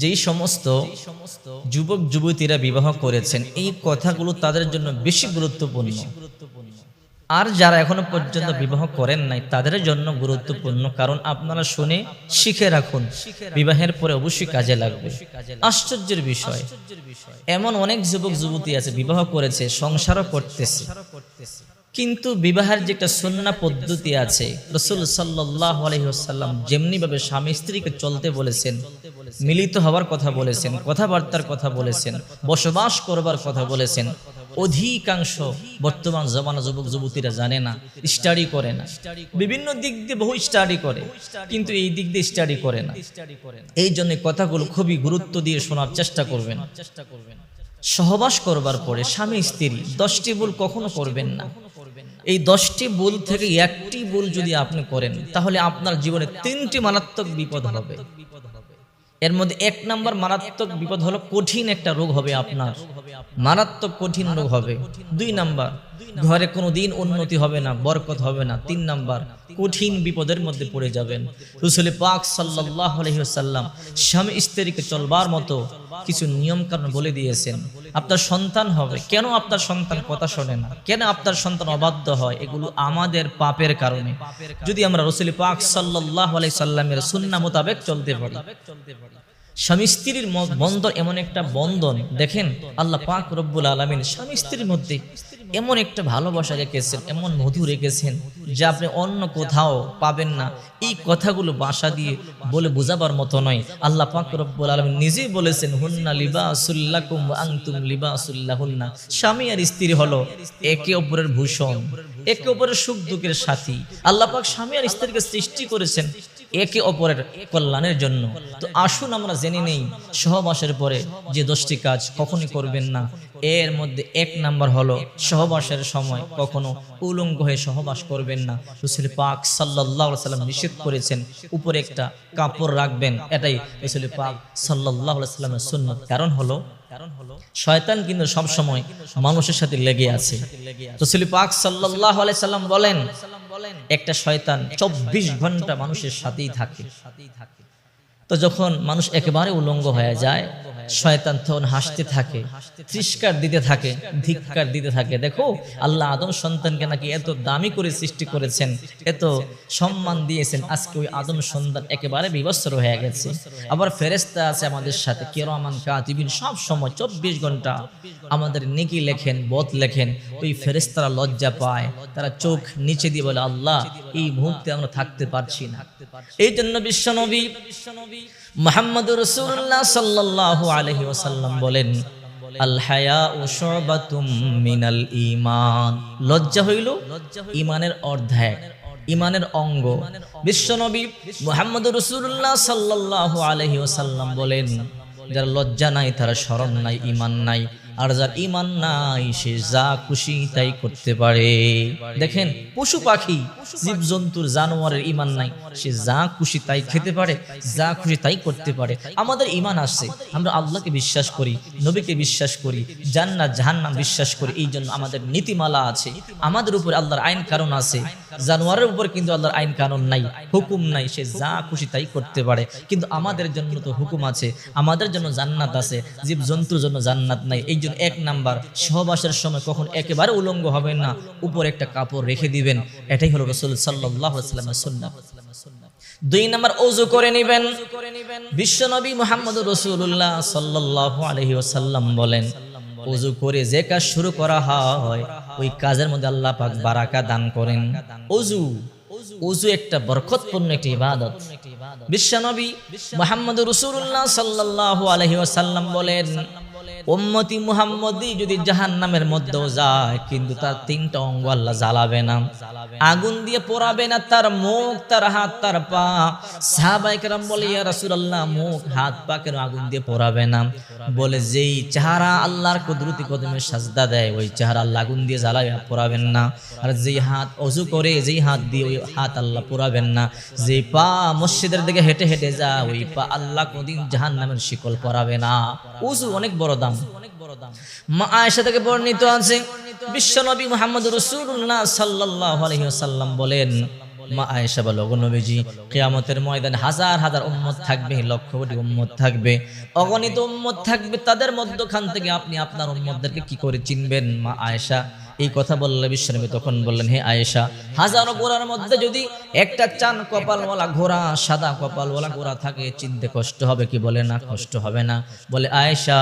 যেই সমস্ত যুবক যুবতীরা বিবাহ করেছেন এই কথাগুলো তাদের জন্য বেশি গুরুত্বপূর্ণ। আর যারা এখনও পর্যন্ত বিবাহ করেন নাই তাদের জন্য গুরুত্বপূর্ণ কারণ আপনারা শুনে শিখে রাখুন বিবাহের পরে অবশ্যই কাজে লাগবে। আশ্চর্যের বিষয়। এমন অনেক যুবক যুবতী আছে বিবাহ করেছে সংসারও করতেছে। কিন্তু বিবাহের যে একটা সন্না পদ্ধতি আছে, রসুল সাল্লাহ আলহিহাল্লাম যেমনি ভাবে স্বামী স্ত্রীকে চলতে বলেছেন, মিলিত হওয়ার কথা বলেছেন, কথাবার্তার কথা বলেছেন, বসবাস করবার কথা বলেছেন, অধিকাংশ বর্তমান জমানা যুবক যুবতীরা জানে না স্টাডি করে না। বিভিন্ন দিক দিয়ে বহু স্টাডি করে, কিন্তু এই দিক দিয়ে স্টাডি করে না। এই জন্য কথাগুলো খুবই গুরুত্ব দিয়ে শোনার চেষ্টা করবেন চেষ্টা করবেন। সহবাস করবার পরে স্বামী স্ত্রী দশটি ভুল কখনো করবেন না। এই দশটি ভুল থেকে একটি ভুল যদি আপনি করেন, তাহলে আপনার জীবনে তিনটি মারাত্মক বিপদ হবে। এর মধ্যে এক নাম্বার মারাত্মক বিপদ হলো কঠিন একটা রোগ হবে আপনার। মারাত্মক কঠিন রোগ হবে। দুই নাম্বার ঘরে কোনো দিন উন্নতি হবে না, বরকত হবে না। তিন নাম্বার, কঠিন বিপদের মধ্যে পড়ে যাবেন। রসুল পাক সাল্লাহ আলহিহাল্লাম স্বামী স্ত্রীকে চলবার মতো কিছু নিয়ম কারণ বলে দিয়েছেন। আপনার সন্তান হবে। কেন আপনার সন্তান কথা শোনে না? কেন আপনার সন্তান অবাধ্য হয়? এগুলো আমাদের পাপের কারণে। যদি আমরা রসুল পাক সাল্লাহ আলাই সাল্লামের সুন্না মোতাবেক চলতে পারি। স্বামী স্ত্রীর বন্ধন এমন একটা বন্ধন, দেখেন, আল্লাহ পাক রব্বুল আলমিন স্বামী স্ত্রীর মধ্যে এমন একটা ভালোবাসা রেখেছেন, এমন মধু রেখেছেন যা আপনি অন্য কোথাও পাবেন না। এই কথাগুলো বাসা দিয়ে বলে বোঝাবার মতো নয়। আল্লাহ পাক আলমিন নিজেই বলেছেন, হুন্না লিবাসুল্লাকুম আংতুম লিবাসুল্লাহ হুন্না স্বামী আর স্ত্রী হলো একে অপরের ভূষণ, একে অপরের সুখ দুঃখের সাথী। আল্লাহ পাক স্বামী আর স্ত্রীকে সৃষ্টি করেছেন একে অপরের কল্যাণের জন্য। তো আসুন আমরা জেনে নেই সহবাসের পরে যে দশটি কাজ কখনই করবেন না। এর মধ্যে এক নাম্বার হলো সহবাসের সময় কখনো উলঙ্গ হয়ে সহবাস করবেন না। রসুল পাক সাল্লাহ সাল্লাম নিষেধ করেছেন, উপরে একটা কাপড় রাখবেন। এটাই রসুল পাক সাল্লাহ সাল্লামের সুন্নত। কারণ হলো, শয়তান কিন্তু সব সময় মানুষের সাথে লেগে আছে। রসুল পাক সাল্লাহ সাল্লাম বলেন একটা শয়তান চব্বিশ ঘণ্টা মানুষের সাথেই থাকে। তো যখন মানুষ একেবারে উলঙ্গ হয়ে যায়, শয়তান তখন হাসতে থাকে তিরস্কার দিতে থাকে, ধিক্কার দিতে থাকে। দেখো, আল্লাহ আদম সন্তানকে নাকি এত দামি করে সৃষ্টি করেছেন, এত সম্মান দিয়েছেন। আজকে ওই আদম সন্তান একেবারে বিবস্ত্র হয়ে গেছে। আবার ফেরেস্তা আছে আমাদের সাথে, কেরমান, কাতিবিন, সব সময় চব্বিশ ঘণ্টা আমাদের নেকি লেখেন বদ লেখেন। ওই ফেরেস্তারা লজ্জা পায়, তারা চোখ নিচে দিয়ে বলে, আল্লাহ, এই মুহূর্তে আমরা থাকতে পারছি না। এই জন্য বিশ্বনবী বিশ্বনবী মোহাম্মদ রসুল্লাহ বলেন মিনাল ঈমান। লজ্জা হইল ঈমানের অর্ধায় ঈমানের অঙ্গ। বিশ্বনবী মুহাম্মদ ওয়াসাল্লাম বলেন, যারা লজ্জা নাই, তারা শরম নাই ইমান নাই আর যার ঈমান নাই, সে যা খুশি তাই করতে পারে। দেখেন, পশু পাখি, জীবজন্তুর জানোয়ারের ঈমান নাই, সে যা খুশি তাই খেতে পারে, যা খুশি তাই করতে পারে। আমাদের ঈমান আছে আমরা আল্লাহকে বিশ্বাস করি, নবীকে বিশ্বাস করি, জান্নাত, জাহান্নাম বিশ্বাস করি, এই জন্য আমাদের নীতিমালা আছে। আমাদের উপর আল্লাহর আইন কারণ আছে, জানোয়ারের উপর কিন্তু আল্লাহর আইন কানুন নাই, হুকুম নাই, সে যা খুশি তাই করতে পারে। কিন্তু আমাদের জন্য তো হুকুম আছে, আমাদের জন্য জান্নাত আছে জীব জন্তুর জন্য জান্নাত নাই, এই জন্য এক নাম্বার সহবাসের সময় কখন একেবারে উলঙ্গ হবে না, উপর একটা কাপড় রেখে দিবেন। এটাই হলো রসুল সাল্লাহ সাল্লামের সুন্নাহ। দুই নাম্বার, ওযু করে নেবেন। বিশ্বনবী মুহাম্মদ রসুল্লাহ সাল্লাহ আলহি ওসাল্লাম বলেন, ওযু করে যে কাজ শুরু করা হয়, ওই কাজের মধ্যে আল্লাহ পাক বারাকা দান করেন। ওযু ওযু একটা বরকতপূর্ণ একটি ইবাদত। বিশ্বনবী মুহাম্মদ রাসূলুল্লাহ সাল্লাল্লাহু আলাইহি ওয়াসাল্লাম বলেন উম্মতি মুহাম্মদি যদি জাহান্নামের মধ্যেও যায়, কিন্তু তার তিনটা অঙ্গ আল্লাহ জ্বালাবে না। আগুন দিয়ে পোড়াবে না, তার মুখ, তার হাত, তার পা। সাহাবায়ে কেরাম বলে, ইয়া রাসূলুল্লাহ, মুখ, হাত, পা কেন আগুন দিয়ে পোড়াবে না? বলে, যেই চেহারা আল্লাহর কুদরতি কদমে সাজদা দেয়, ওই চেহারা আল্লাহ আগুন দিয়ে জ্বালাবে পোড়াবেন না। আর যেই হাত অজু করে, যেই হাত দিয়ে ওই হাত আল্লাহ পোড়াবেন না। যেই পা মসজিদের দিকে হেঁটে হেঁটে যা ওই পা আল্লাহ কোনদিন জাহান্নামের শিকল পরাবে না। উজু অনেক বড় দাম। বর্ণিত আছে মুহাম্মদ আলাইহি ওয়াসাল্লাম বলেন, মা আয়েশা বলো নবীজি, কেয়ামতের ময়দানে হাজার হাজার উম্মত থাকবে, লক্ষ কোটি উম্মত থাকবে। অগণিত উম্মত থাকবে, তাদের মধ্যখান থেকে আপনি আপনার উম্মতদেরকে কি করে চিনবেন? মা আয়েশা এই কথা বললে বিশ্বনবী তখন বললেন, হে আয়েশা, হাজারো ঘোড়ার মধ্যে যদি একটা চান কপালওয়ালা ঘোড়া, সাদা কপালওয়ালা ঘোড়া থাকে, চিনতে কষ্ট হবে কি বলে না? কষ্ট হবে না। বলে, আয়েশা,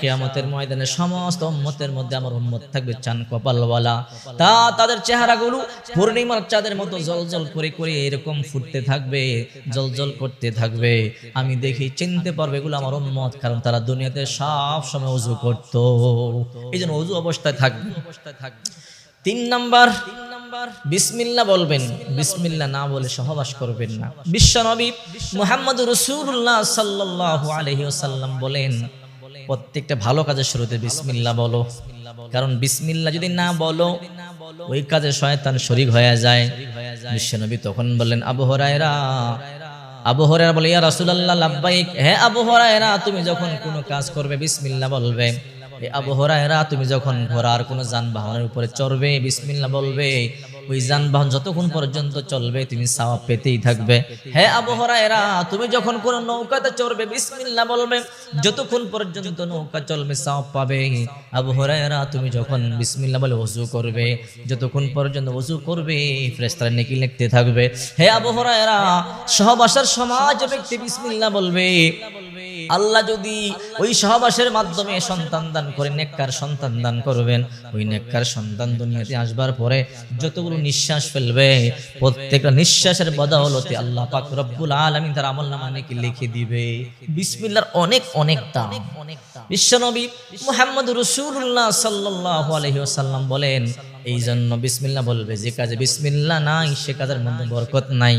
কেয়ামতের ময়দানে সমস্ত উম্মতের মধ্যে আমার উম্মত থাকবে চান কপালওয়ালা। তা তাদের চেহারাগুলো পূর্ণিমার চাঁদের মতো জলজল করে করে এরকম ফুটতে থাকবে জলজল করতে থাকবে। আমি দেখি চিনতে পারবে এগুলো আমার উম্মত, কারণ তারা দুনিয়াতে সব সময় উজু করতো। এই জন্য উজু অবস্থায় থাকবে অবস্থায় থাকবে। তিন নাম্বার, বিসমিল্লা বলবেন, বিসমিল্লা না বলে সহবাস করবেন না। বিশ্বনবী মুহাম্মদ রসুল্লাহ সাল্লাল্লাহু আলাইহি ওয়াসাল্লাম বলেন, প্রত্যেকটা ভালো কাজের শুরুতে বিসমিল্লা বলো। কারণ বিসমিল্লা যদি না বলো, ওই কাজে শয়তান শরীক হয়ে যায়। বিশ্বনবী তখন বললেন, আবু হরায়রা আবু হরায়রা বলে, ইয়া রাসূলুল্লাহ, লাব্বাইক, হে আবু হরায়রা, তুমি যখন কোনো কাজ করবে, বিসমিল্লা বলবে। আবু হরায়রা, তুমি যখন ঘোড়ার কোনো যানবাহনের উপরে চড়বে বিসমিল্লা বলবে, ওই যানবাহন যতক্ষণ পর্যন্ত চলবে, তুমি সাওয়াব পেতেই থাকবে। হে আবু হরায়রা, তুমি যখন কোন নৌকাতে চড়বে বিসমিল্লা বলবে, যতক্ষণ পর্যন্ত নৌকা চলবে, সাওয়াব পাবে। আবু হরায়রা, তুমি যখন বিসমিল্লা বলে ওযু করবে, যতক্ষণ পর্যন্ত ওযু করবে, ফেরেশতারা নেকি লিখতে থাকবে। হে আবু হরায়রা, সহবাসার সমাজ ব্যক্তি বিসমিল্লা বলবে আল্লাহ যদি ওই সহবাসের মাধ্যমে সন্তান দান করে, নেককার সন্তান দান করবেন, ওই নেককার সন্তান দুনিয়াতে আসবার পরে যতগুলো নিঃশ্বাস ফেলবে, প্রত্যেকটা নিঃশ্বাসের বদৌলতে আল্লাহ পাক রব্বুল আলামিন তার আমল নামা নাকি লিখে দিবে। বিসমিল্লাহর অনেক অনেক দাম। বিশ্বনবী মুহাম্মদ রাসূলুল্লাহ সাল্লাল্লাহু আলাইহি ওয়াসাল্লাম বলেন এই জন্য বিসমিল্লা বলবে, যে কাজে বিসমিল্লা নাই, সে কাজের মধ্যে বরকত নাই।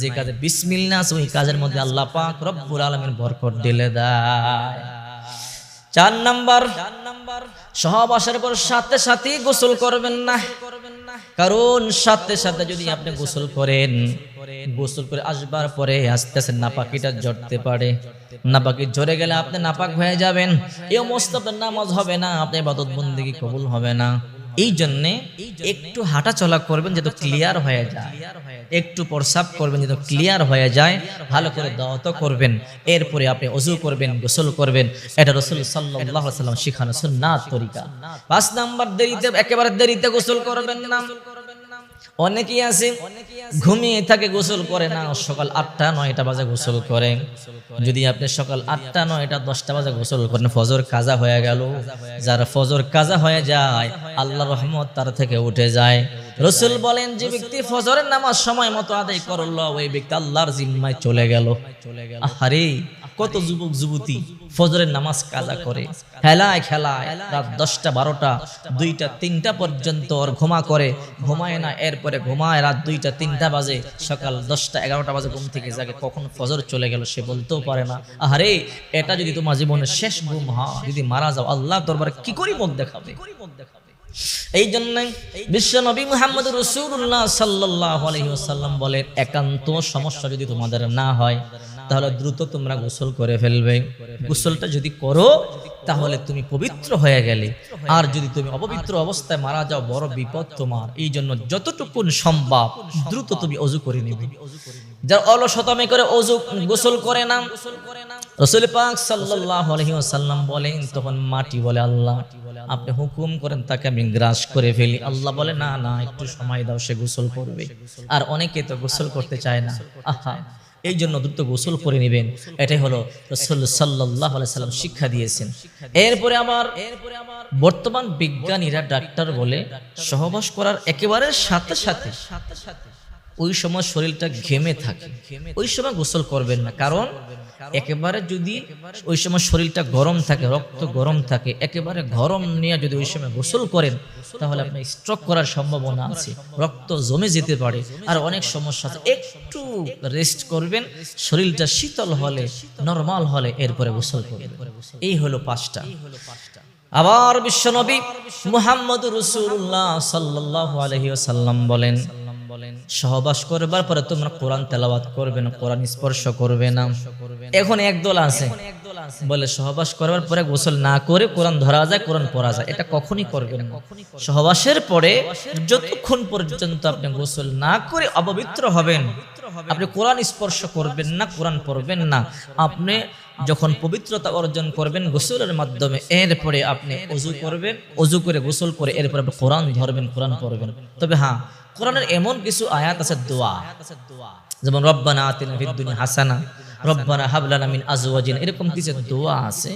যে কাজে বিসমিল্লা আছে, ওই কাজের মধ্যে আল্লাহ পাক রব্বুল আলামিন বরকত ঢেলে দেয়। চার নাম্বার সহবাসের পর সাথে সাথে গোসল করবেন না। কারণ সাথে সাথে যদি আপনি গোসল করেন, গোসল করে আসবার পরে আস্তে আস্তে নাপাকিটা জড়তে পারে। নাপাকি ঝরে গেলে আপনি নাপাক হয়ে যাবেন। এই অবস্থা আপনার নামাজ হবে না আপনি বাদত বন্দিগি কবুল হবে না। এই জন্যে একটু হাঁটা চলা করবেন যেহেতু ক্লিয়ার হয়ে যায়। একটু প্রসাব করবেন যেহেতু ক্লিয়ার হয়ে যায়। ভালো করে দাওয়াত করবেন। এরপরে আপনি অজু করবেন গোসল করবেন। এটা রসুল সাল্লাহ সাল্লাম শিখানো সুন্নাত। তরিকা পাঁচ নাম্বার দেরিতে একেবারে দেরিতে গোসল করবেন না। অনেকেই আছে, ঘুমিয়ে থাকে, গোসল করে না, সকাল আটটা, নয়টা বাজে গোসল করে। যদি আপনি সকাল আটটা, নয়টা, দশটা বাজে গোসল করেন, ফজর কাজা হয়ে গেল। যার ফজর কাজা হয়ে যায় আল্লাহ রহমত তার থেকে উঠে যায়। রসুল বলেন, যে ব্যক্তি ফজরের নামাজ সময় মতো আদায় করল, ওই ব্যক্তি আল্লাহর জিম্মায় চলে গেল। আহারে, কত যুবক, যুবতী ফজরের নামাজ কাজা করে। খেলায় খেলায় রাত দশটা, বারোটা, দুইটা, তিনটা পর্যন্ত ওর ঘুমা করে। ঘুমায় না, এরপরে ঘুমায়, রাত দুইটা, তিনটা বাজে, সকাল দশটা, এগারোটা বাজে ঘুম থেকে জাগে, কখন ফজর চলে গেল সে বলতেও পারে না। আহারে, এটা যদি তোমার জীবনের শেষ ঘুম হয়, যদি মারা যাও আল্লাহ দরবারে কি করি মুখ দেখাবে? এই জন্য বিশ্ব নবী মুহাম্মদ রসুল্লাহ সাল্লাহ আলহিহাসাল্লাম বলেন একান্ত সমস্যা যদি তোমাদের না হয়, তাহলে দ্রুত তোমরা গোসল করে ফেলবে। গোসলটা যদি করো, তাহলে তুমি পবিত্র হয়ে গেলে। আর যদি তুমি অপবিত্র অবস্থায় মারা যাও, বড় বিপদ তোমার। এই জন্য যতটুকু সম্ভব দ্রুত তুমি অজু করে নিবে। যার অলসতামে করে অজু, গোসল করে না রসুল পাক সাল্লাল্লাহু আলাইহি ওয়াসাল্লাম বলেন, তখন মাটি বলে আল্লাহ আপনি হুকুম করেন, তাকে আমি গ্রাস করে ফেলি। আল্লাহ বলে, না না, একটু সময় দাও, সে গোসল করবে। আর অনেকে তো গোসল করতে চায় না। আহা, এই জন্য দ্রুত গোসল করে নেবেন। এটাই হলো রসুল সাল্লাহ সাল্লাম শিক্ষা দিয়েছেন। এরপরে আমার বর্তমান বিজ্ঞানীরা ডাক্তার বলে, সহবাস করার একেবারে সাথে সাথে ওই সময় শরীরটা ঘেমে থাকে। ওই সময় গোসল করবেন না। কারণ একেবারে যদি ওই সময় শরীরটা গরম থাকে, রক্ত গরম থাকে, একেবারে গরম নিয়ে যদি ওই সময় গোসল করেন, তাহলে আপনার স্ট্রোক করার সম্ভাবনা আছে। রক্ত জমে যেতে পারে। আর অনেক সমস্যা আছে। একটু রেস্ট করবেন, শরীরটা শীতল হলে নরমাল হলে এরপরে গোসল করবেন। এই হলো পাঁচটা। আবার বিশ্বনবী মুহাম্মদ রসুল্লাহ সাল্লাহ আলহিসাল্লাম বলেন সহবাস করবার পরে তোমরা কোরআন তেলাওয়াত করবে না, কোরআন স্পর্শ করবে না। এখন একদল আছে, বলে সহবাস করবার পরে গোসল না করে কোরআন ধরা যায়, কোরআন পড়া যায়। এটা কখনই করবেন না। সহবাসের পরে যতক্ষণ পর্যন্ত আপনি গোসল না করে অপবিত্র হবেন, আপনি কোরআন স্পর্শ করবেন না, কোরআন পড়বেন না, আপনি যখন পবিত্রতা অর্জন করবেন গোসলের মাধ্যমে, এরপরে আপনি অজু করবেন, অজু করে গোসল করে এরপরে আপনি কোরআন ধরবেন, কোরআন পড়বেন। তবে হ্যাঁ কোরআনের এমন কিছু আয়াত আছে, দোয়া। যেমন, রব্বানা আতিনা ফিদ দুনিয়া হাসানা, রব্বানা হাবলানা মিন আজওয়াজিনা। এরকম কিছু দোয়া আছে।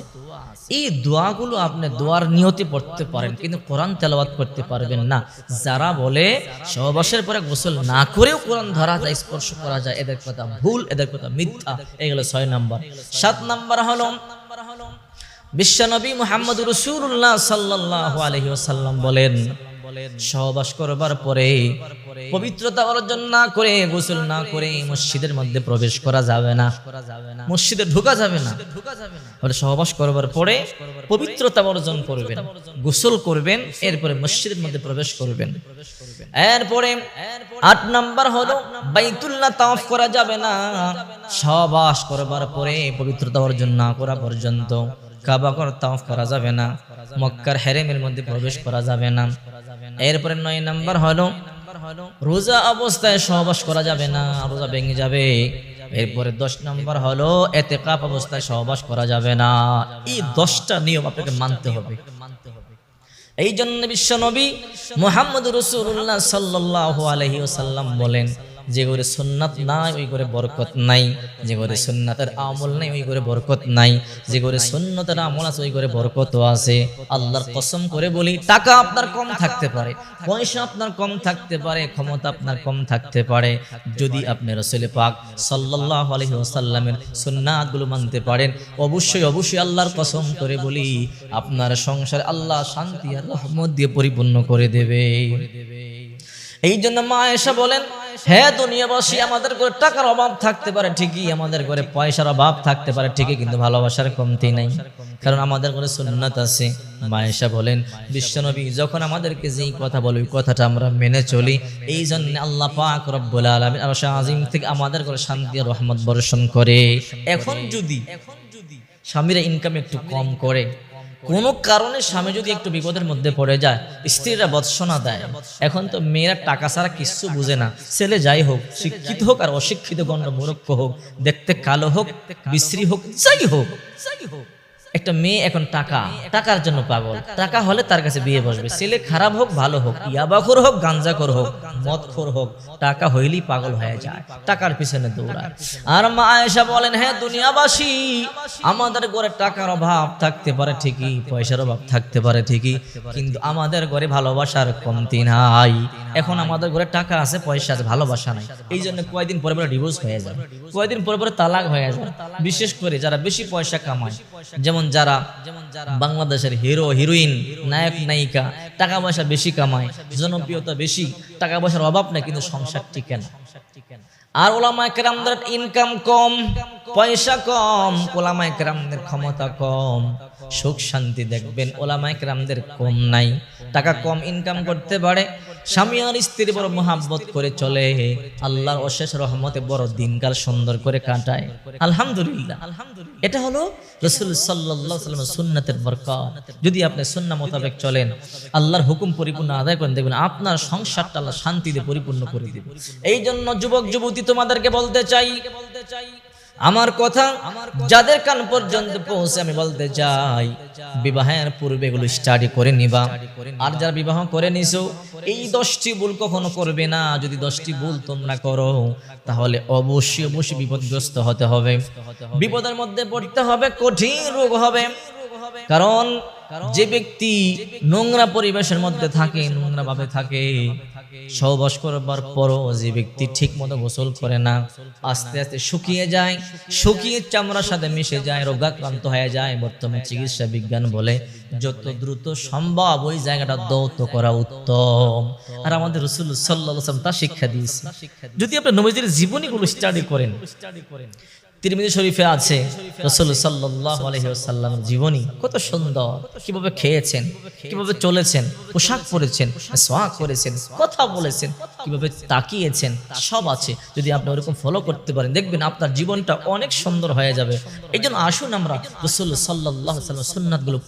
এই দোয়াগুলো আপনি দোয়ার নিয়তে পড়তে পারেন, কিন্তু কোরআন তেলাওয়াত করতে পারবেন না। যারা বলে সহবাসের পরে গোসল না করেও কোরআন ধরা যায়, স্পর্শ করা যায়, এদের কথা ভুল, এদের কথা মিথ্যা এগুলো ছয় নাম্বার। সাত নাম্বার হলো বিশ্বনবী মুহাম্মদ রসুল্লাহ সাল্লাহ আলহি ওসাল্লাম বলেন সহবাস করবার পরে পবিত্রতা অর্জন না করে গোসল না করে মসজিদের মধ্যে প্রবেশ করা যাবে না। মসজিদে ঢোকা যাবে না। বলে সহবাস করবার পরে পবিত্রতা অর্জন করবেন। গোসল করবেন এরপরে মসজিদের মধ্যে প্রবেশ করবেন। এরপরে আট নাম্বার হলো বাইতুল্লাহ তাওয়াফ করা যাবে না। সহবাস করবার পরে পবিত্রতা অর্জন না করা পর্যন্ত। কাবা কর তাওয়াফ করা যাবে না। মক্কার হেরেমের মধ্যে প্রবেশ করা যাবে না। এরপরে নয় নাম্বার হলো, রোজা অবস্থায় সহবাস করা যাবে না, রোজা ভেঙে যাবে। এরপরে দশ নম্বর হলো এতে কাপ অবস্থায় সহবাস করা যাবে না। এই দশটা নিয়ম আপনাকে মানতে হবে। এই জন্য বিশ্ব নবী মোহাম্মদ রসুল্লাহ সাল্লাহ আলহিউসাল্লাম বলেন যে করে সুন্নাত নাই, ওই করে বরকত নাই। যে করে সুন্নাতের আমল নাই, ওই করে বরকত নাই। যে করে সুন্নতের আমল আছে, ওই করে বরকত আছে। আল্লাহর কসম করে বলি, টাকা আপনার কম থাকতে পারে, পয়সা আপনার কম থাকতে পারে, ক্ষমতা আপনার কম থাকতে পারে। যদি আপনি রসুল পাক সাল্লাহ আলহি ওসাল্লামের সুন্নাতগুলো মানতে পারেন, অবশ্যই অবশ্যই আল্লাহর কসম করে বলি, আপনার সংসার আল্লাহ শান্তি আর রহমত দিয়ে পরিপূর্ণ করে দেবে। এই জন্য মা এসা বলেন হ্যাঁ দুনিয়াবাসী, আমাদের ঘরে টাকার অভাব থাকতে পারে, ঠিকই আমাদের ঘরে পয়সার অভাব থাকতে পারে, ঠিকই, কিন্তু ভালোবাসার কমতি নাই। কারণ আমাদের ঘরে সুন্নাত আছে। মায়েশা বলেন, বিশ্বনবী যখন আমাদেরকে যেই কথা বলে, ওই কথাটা আমরা মেনে চলি। এই জন্য আল্লাহ পাক রব্বুল আলামিন আর আজিম থেকে আমাদের ঘরে শান্তি আর রহমত বর্ষণ করে। এখন যদি এখন যদি স্বামীরা ইনকাম একটু কম করে কোনো কারণে স্বামী যদি একটু বিপদের মধ্যে পড়ে যায়, স্ত্রীরা বৎসনা দেয়। এখন তো মেয়েরা টাকা ছাড়া কিচ্ছু বুঝে না। ছেলে যাই হোক, শিক্ষিত হোক আর অশিক্ষিত গণ্ড মূর্খ হোক, দেখতে কালো হোক, বিশ্রী হোক, যাই হোক যাই হোক। একটা মেয়ে এখন টাকা, টাকার জন্য পাগল। টাকা হলে তার কাছে বিয়ে বসবে। ছেলে খারাপ হোক, ভালো হোক, ইয়াবাখোর হোক, গাঞ্জাখোর হোক, মদখোর হোক, টাকা হইলেই পাগল হয়ে যায়। টাকার পিছনে দৌড়ায়। আর মা আয়েশা বলেন হ্যাঁ দুনিয়াবাসী, আমাদের ঘরে টাকার অভাব থাকতে পারে ঠিকই, পয়সার অভাব থাকতে পারে ঠিকই, কিন্তু আমাদের ঘরে ভালোবাসার কমতি নাই। এখন আমাদের ঘরে টাকা আছে, পয়সা আছে, ভালোবাসা নাই। এই জন্য কয়েকদিন পরে পরে ডিভোর্স হয়ে যায়। কয়েকদিন পরে পরে তালাক হয়ে যাবে বিশেষ করে যারা বেশি পয়সা কামায়, যেমন যেমন যারা বাংলাদেশের হিরো হিরোইন নায়ক নায়িকা টাকা পয়সা বেশি কামায় জনপ্রিয়তা বেশি টাকা পয়সার অভাব নাই কিন্তু সংসার টিকে না আর ওলামা কেরামদের ইনকাম কম পয়সা কম ওলামা কেরামদের ক্ষমতা কম। সুখ শান্তি দেখবেন ওলামা কেরামদের কম নাই। টাকা কম ইনকাম করতে পারে স্বামী আর স্ত্রী বড় মোহাব্বত করে চলে। আল্লাহর অশেষ রহমতে বড় দিনকাল সুন্দর করে কাটায়। আলহামদুলিল্লাহ। আলহামদুলিল্লাহ এটা হলো রসুল সাল্লাহ সুন্নাতের বরকত। যদি আপনি সুন্না মোতাবেক চলেন, আল্লাহর হুকুম পরিপূর্ণ আদায় করেন, দেখবেন আপনার সংসারটা আল্লাহ শান্তিতে পরিপূর্ণ করে দেবে। এই জন্য যুবক যুবতী তোমাদেরকে বলতে চাই বলতে চাই আমার কথা যাদের কান পর্যন্ত পৌঁছে আমি বলতে চাই, বিবাহের পূর্বে এগুলো স্টাডি করে নিবা। আর যারা বিবাহ করে নিছো, এই দশটি ভুল কখনো করবে না। যদি দশটি ভুল তোমরা করো, তাহলে অবশ্যই অবশ্যই বিপদগ্রস্ত হতে হবে। বিপদের মধ্যে পড়তে হবে, কঠিন রোগ হবে। কারণ যে ব্যক্তি নোংরা পরিবেশের মধ্যে থাকে নোংরা ভাবে থাকে সহবাস করবার পরও যে ব্যক্তি ঠিক মতো গোসল করে না আস্তে আস্তে শুকিয়ে যায় শুকিয়ে চামড়ার সাথে মিশে যায় রোগাক্রান্ত হয়ে যায় বর্তমানে চিকিৎসা বিজ্ঞান বলে যত দ্রুত সম্ভব ওই জায়গাটা দৌত করা উত্তম। আর আমাদের রসুল সাল্লাম তা শিক্ষা দিয়েছে যদি আপনি নবীজির জীবনীগুলো স্টাডি করেন। তিরমিজি শরীফে আছে রসুল সাল্লাহ আলহিহাল্লামের জীবনী। কত সুন্দর। কীভাবে খেয়েছেন কীভাবে চলেছেন পোশাক পরেছেন সোয়াক করেছেন কথা বলেছেন কীভাবে তাকিয়েছেন সব আছে। যদি আপনি ওরকম ফলো করতে পারেন দেখবেন আপনার জীবনটা অনেক সুন্দর হয়ে যাবে। এই জন্য আসুন আমরা রসুল সাল্লাহ সাল্লাম সুন্নাতগুলো